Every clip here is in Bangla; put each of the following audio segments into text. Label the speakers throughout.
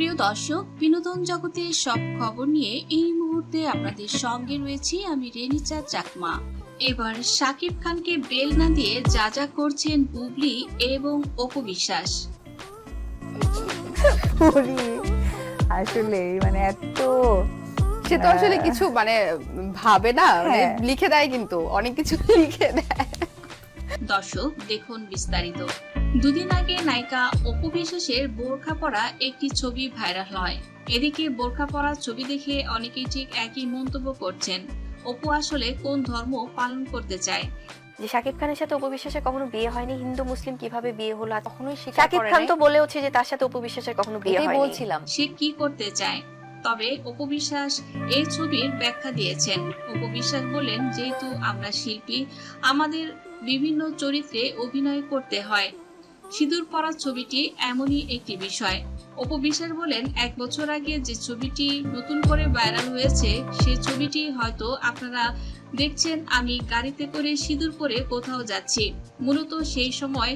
Speaker 1: প্রিয় দর্শক বিনোদন জগতের সব খবর নিয়ে এই মুহূর্তে আপনাদের সঙ্গে রয়েছি আমি রেনিচা চাকমা। এবার শাকিব খানকে বেল না দিয়ে যা যা করছেন বুবলি এবং অপু বিশ্বাস।
Speaker 2: আসলে মানে এত
Speaker 3: সে তো আসলে কিছু মানে ভাবে না মানে
Speaker 2: হ্যাঁ।
Speaker 3: লিখে দেয় কিন্তু অনেক কিছু লিখে দেয়।
Speaker 1: দর্শক দেখুন বিস্তারিত। দুদিন আগে নায়িকা অপু বিশ্বাসের বোরখা পরা একটি ছবি ভাইরাল হয়। এদিকে বোরখা পরা ছবি দেখে অনেকেই ঠিক একই মন্তব্য করছেন। অপু আসলে কোন ধর্ম পালন করতে চায়?
Speaker 4: যে শাকিব খানের সাথে অপবিশ্বাসের কখনো বিয়ে হয়নি হিন্দু মুসলিম কীভাবে বিয়ে হলো আর
Speaker 3: কখনোই
Speaker 4: শাকিব খান। তো বলেওছে যে তার সাথে অপবিশ্বাসের কখনো বিয়ে হয়নি।
Speaker 3: বলছিলাম।
Speaker 1: সে কি করতে চায়? তবে অপবিশ্বাস এই ছবির ব্যাখ্যা দিয়েছেন। অপবিশ্বাস বলেন যেহেতু আমরা শিল্পী আমাদের বিভিন্ন চরিত্রে অভিনয় করতে হয়। সিঁদুর পরা ছবিটি এমনই একটি বিষয়। অপবিশ্বাস বলেন, এক বছর আগে যে ছবিটি নতুন করে ভাইরাল হয়েছে, সে ছবিটি হয়তো আপনারা দেখছেন, আমি গাড়িতে করে সিঁদুর পরে কোথাও যাচ্ছি। মূলত সেই সময়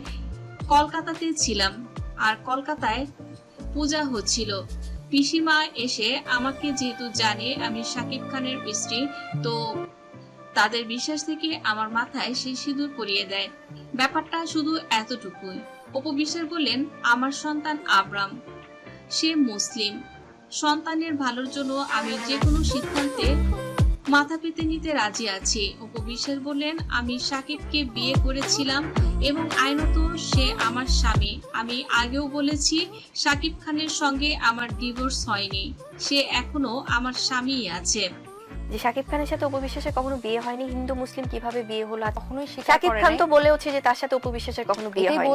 Speaker 1: কলকাতাতে ছিলাম, আর কলকাতায় পূজা হচ্ছিল। পিসিমা এসে আমাকে যেহেতু জানে, আমি শাকিব খানের স্ত্রী তো তাদের বিশ্বাস থেকে আমার মাথায় সেই সিঁদুর পরিয়ে দেয়। ব্যাপারটা শুধু এতটুকুই। অপবিশ্বাস বললেন, আমার সন্তান আবরাম। সে মুসলিম। সন্তানের ভালোর জন্য আমি যে কোনো সিদ্ধান্তে মাথা পেতে নিতে রাজি আছি। অপবিশ্বাস বললেন, আমি সাকিবকে বিয়ে করেছিলাম এবং আইনত সে আমার স্বামী। আমি আগেও বলেছি, সাকিব খানের সঙ্গে আমার ডিভোর্স হয়নি। সে এখনও আমার স্বামীই আছে।
Speaker 4: যে শাকিব খানের সাথে উপবিশ্বাসের কখনো বিয়ে হয়নি হিন্দু মুসলিম কীভাবে বিয়ে হলো
Speaker 3: কখনোই
Speaker 4: শাকিব খান তো বলেওছে যে তার সাথে উপবিশ্বাসের কখনো বিয়ে হয়নি।